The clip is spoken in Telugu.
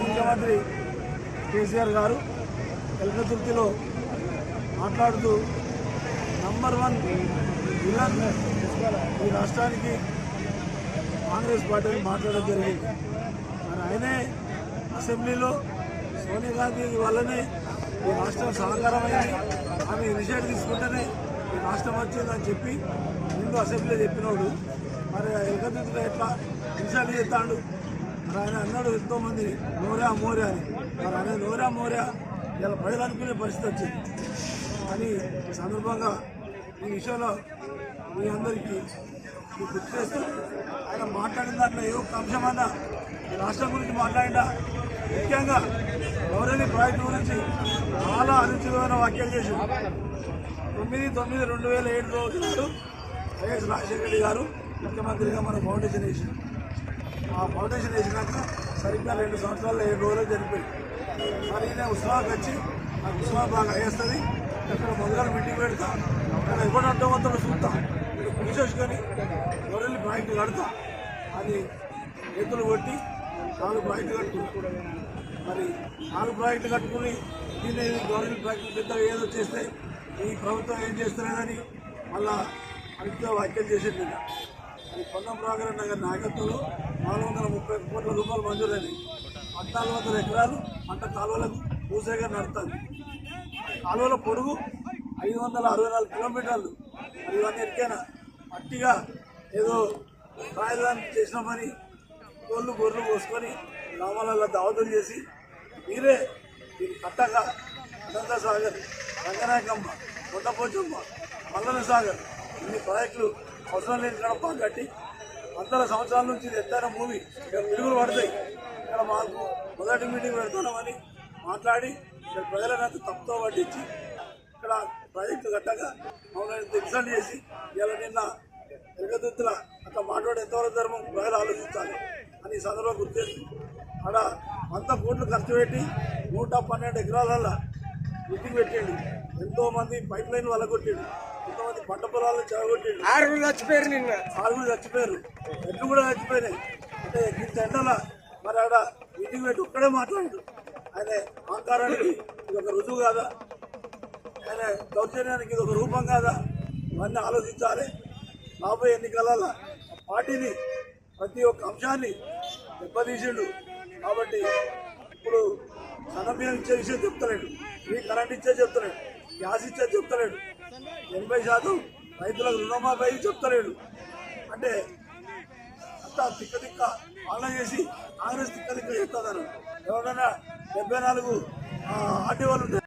ముఖ్యమంత్రి కేసీఆర్ గారు ఎల్కతుర్తిలో మాట్లాడుతూ నంబర్ వన్ విలన్ ఈ రాష్ట్రానికి కాంగ్రెస్ పార్టీని మాట్లాడడం జరిగింది. మరి ఆయనే అసెంబ్లీలో సోనియా గాంధీ వల్లనే ఈ రాష్ట్రం సహకారమైంది ఆమె ఇనిషియేటివ్ తీసుకుంటేనే ఈ రాష్ట్రం వచ్చిందని చెప్పి ముందు అసెంబ్లీ చెప్పినోడు. మరి ఎల్కతుర్తిలో ఎట్లా ఇనిషియేటివ్ చేస్తాడు? మరి ఆయన అన్నాడు ఎంతో మంది మోరా మోరా అని. మరి ఆయన నోరా మోరా ఇలా ప్రజలు అనుకునే పరిస్థితి వచ్చింది. అని సందర్భంగా ఈ విషయంలో మీ అందరికీ గుర్తు చేస్తూ ఆయన మాట్లాడిన దాంట్లో ఏ ఒక్క అంశమన్నా రాష్ట్రం గురించి మాట్లాడినా ముఖ్యంగా గౌరవని ప్రాజెక్టు గురించి చాలా అనుచితమైన వ్యాఖ్యలు చేసి తొమ్మిది తొమ్మిది రెండు వేల ఏడు రోజు నాడు వైఎస్ రాజశేఖర రెడ్డి గారు ముఖ్యమంత్రిగా మన ఫౌండేషన్ వేసారు ఆ ఫౌండేషన్ వేసినాక సరిగ్గా రెండు సంవత్సరాలు ఏడు రోజులు జరిపోయింది మరి నేను ఉత్సవానికి వచ్చి నాకు ఉత్సవం బాగా వేస్తుంది. అక్కడ మొదలు మీటింగ్ పెడతా అక్కడ ఎవరు అడ్డం వస్తాడో చూస్తాం. ఇక్కడ కూర్చోసుకొని గొర్రెలు ప్రాజెక్టు కడతా అని ఎత్తులు కొట్టి నాలుగు ప్రాజెక్టు కట్టుకున్నాం. మరి నాలుగు ప్రాజెక్టులు కట్టుకుని దీన్ని గవర్నమెంట్ ప్రాజెక్టులు పెద్ద ఏదో చేస్తే ఈ ప్రభుత్వం ఏం చేస్తలేదని మళ్ళా అనితో వ్యాఖ్యలు చేసేది ఈ పొన్నం ప్రభాకర్ నగర్ నాయకత్వంలో నాలుగు వందల ముప్పై కోట్ల రూపాయలు మంజూరైనవి పద్నాలుగు వందల ఎకరాలు పంట కాలువలకు భూసేగా నడుతుంది కాలువల పొడుగు ఐదు వందల అరవై నాలుగు కిలోమీటర్లు. మరి ఇవన్నీ ఎరికైనా మట్టిగా ఏదో రాజధాని చేసినామని కోళ్ళు గొర్రెలు పోసుకొని గ్రామాలలో దావతులు చేసి మీరే దీన్ని కట్టగా అనంత సాగర్ రంగనాయకమ్మ కొండపోచమ్మ మల్లన సాగర్ ఇన్ని ప్రాజెక్టులు అవసరం లేని కడప కట్టి వందల సంవత్సరాల నుంచి ఇది ఎత్తైన మూవీ ఇక్కడ పిడుగులు పడతాయి. ఇక్కడ మాకు మొదటి మీటింగ్ పెడుతున్నామని మాట్లాడి ఇక్కడ ప్రజలను తప్పుతో పట్టించి ఇక్కడ ప్రాజెక్టు కట్టగా మమ్మల్ని ఇన్సల్ట్ చేసి ఇలా నిన్న ఎరగదుత్తుల అట్లా మాట్లాడే ఎంతవరకు ధర్మం ప్రజలు ఆలోచించాలి అని ఈ సందర్భంగా గుర్తేసి అక్కడ వంద కోట్లు ఖర్చు పెట్టి నూట పన్నెండు ఎకరాలల్లో మీటింగ్ పెట్టిండు. ఎంతో మంది పైప్ లైన్ వల్ల కొట్టిండు. పంట పొలాలను చెడగొట్టిండు. ఆరుగురు చచ్చిపోయారు నిన్న. ఆరుగురు చచ్చిపోయారు. ఎట్లు కూడా చచ్చిపోయినాయి. అంటే ఇంత ఎండల మరి ఆడ మీటింగ్ పెట్టి ఒక్కడే మాట్లాడు ఆయన అహంకారానికి ఇది ఒక రుజువు కాదా? ఆయన దౌర్జన్యానికి ఇది ఒక రూపం కాదా? ఇవన్నీ ఆలోచించాలి. రాబోయే ఎన్నికలలో పార్టీని ప్రతి ఒక్క అంశాన్ని దెబ్బతీసిండు. కాబట్టి ఇప్పుడు సన్నబియ్యం ఇచ్చే విషయం చెప్తలేడు. ఫ్రీ కరెంట్ ఇచ్చే చెప్తలేడు. గ్యాస్ ఇచ్చే చెప్తలేడు. ఎనభై శాతం రైతులకు రుణమాఫీ చెప్తలేడు. అంటే అంతా తిక్క తిక్క పాలన చేసి కాంగ్రెస్ తిక్క తిక్క చెప్తాను ఎవరైనా డెబ్బై నాలుగు ఆర్టీఓలు ఉంటే